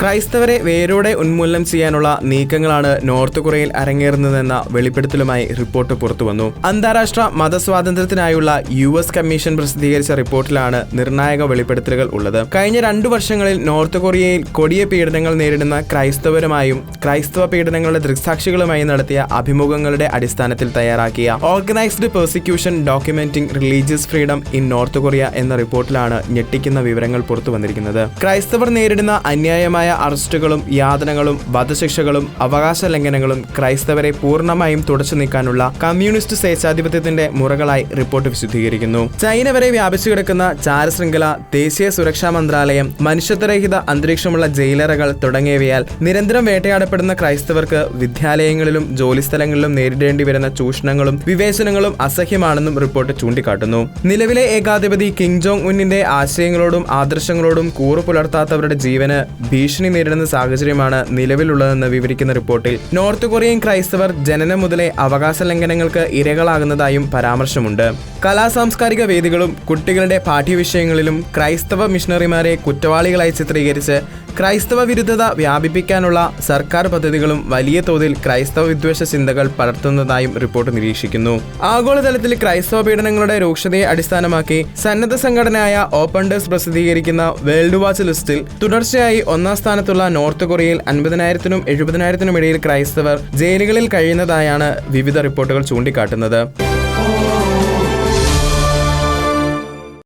ക്രൈസ്തവരെ വേരോടെ ഉന്മൂലനം ചെയ്യാനുള്ള നീക്കങ്ങളാണ് നോർത്ത് കൊറിയയിൽ അരങ്ങേറുന്നതെന്ന വെളിപ്പെടുത്തലുമായി റിപ്പോർട്ട് പുറത്തുവന്നു അന്താരാഷ്ട്ര മതസ്വാതന്ത്ര്യത്തിനായുള്ള യു എസ് കമ്മീഷൻ പ്രസിദ്ധീകരിച്ച റിപ്പോർട്ടിലാണ് നിർണായക വെളിപ്പെടുത്തലുകൾ ഉള്ളത്. കഴിഞ്ഞ രണ്ടു വർഷങ്ങളിൽ നോർത്ത് കൊറിയയിൽ കൊടിയ പീഡനങ്ങൾ നേരിടുന്ന ക്രൈസ്തവരുമായും ക്രൈസ്തവ പീഡനങ്ങളുടെ ദൃക്സാക്ഷികളുമായി നടത്തിയ അഭിമുഖങ്ങളുടെ അടിസ്ഥാനത്തിൽ തയ്യാറാക്കിയ organised persecution documenting religious freedom in North Korea എന്ന റിപ്പോർട്ടിലാണ് ഞെട്ടിക്കുന്ന വിവരങ്ങൾ പുറത്തു വന്നിരിക്കുന്നത്. ക്രൈസ്തവർ നേരിടുന്ന അന്യായമായ അറസ്റ്റുകളും യാതനകളും വധശിക്ഷകളും അവകാശ ലംഘനങ്ങളും ക്രൈസ്തവരെ പൂർണമായും തുടച്ചു നീക്കാനുള്ള കമ്മ്യൂണിസ്റ്റ് സ്വേച്ഛാധിപത്യത്തിന്റെ മുറകളായി റിപ്പോർട്ട് വിശദീകരിക്കുന്നു. ചൈന വരെ വ്യാപിച്ചു കിടക്കുന്ന ചാരശൃംഖല ദേശീയ സുരക്ഷാ മന്ത്രാലയം മനുഷ്യത്വരഹിത അന്തരീക്ഷമുള്ള ജയിലറകൾ തുടങ്ങിയവയാൽ നിരന്തരം വേട്ടയാടപ്പെടുന്ന ക്രൈസ്തവർക്ക് വിദ്യാലയങ്ങളിലും ജോലിസ്ഥലങ്ങളിലും നേരിടേണ്ടി വരുന്ന ചൂഷണങ്ങളും വിവേചനങ്ങളും അസഹ്യമാണെന്നും റിപ്പോർട്ട് ചൂണ്ടിക്കാട്ടുന്നു. നിലവിലെ ഏകാധിപതി കിങ് ജോങ് ഉന്നിന്റെ ആശയങ്ങളോടും ആദർശങ്ങളോടും കൂറു പുലർത്താത്തവരുടെ ജീവന് ഭീഷണി നേരിടുന്ന സാഹചര്യമാണ് നിലവിലുള്ളതെന്ന് വിവരിക്കുന്ന റിപ്പോർട്ടിൽ. നോർത്ത് കൊറിയൻ ക്രൈസ്തവർ ജനനം മുതലേ അവകാശ ലംഘനങ്ങൾക്ക് ഇരകളാകുന്നതായും പരാമർശമുണ്ട്. കലാ സാംസ്കാരിക വേദികളും കുട്ടികളുടെ പാഠ്യവിഷയങ്ങളിലും ക്രൈസ്തവ മിഷണറിമാരെ കുറ്റവാളികളായി ചിത്രീകരിച്ച് ക്രൈസ്തവ വിരുദ്ധത വ്യാപിപ്പിക്കാനുള്ള സർക്കാർ പദ്ധതികളും വലിയ തോതിൽ ക്രൈസ്തവ വിദ്വേഷ ചിന്തകൾ പടർത്തുന്നതായും റിപ്പോർട്ട് നിരീക്ഷിക്കുന്നു. ആഗോളതലത്തിൽ ക്രൈസ്തവ പീഡനങ്ങളുടെ രൂക്ഷതയെ അടിസ്ഥാനമാക്കി സന്നദ്ധ സംഘടനയായ ഓപ്പൺ ഡേഴ്സ് പ്രസിദ്ധീകരിക്കുന്ന വേൾഡ് വാച്ച് ലിസ്റ്റിൽ തുടർച്ചയായി ഒന്നാം സ്ഥാനത്തുള്ള നോർത്ത് കൊറിയയിൽ അൻപതിനായിരത്തിനും എഴുപതിനായിരത്തിനും ഇടയിൽ ക്രൈസ്തവർ ജയിലുകളിൽ കഴിയുന്നതായാണ് വിവിധ റിപ്പോർട്ടുകൾ ചൂണ്ടിക്കാട്ടുന്നത്.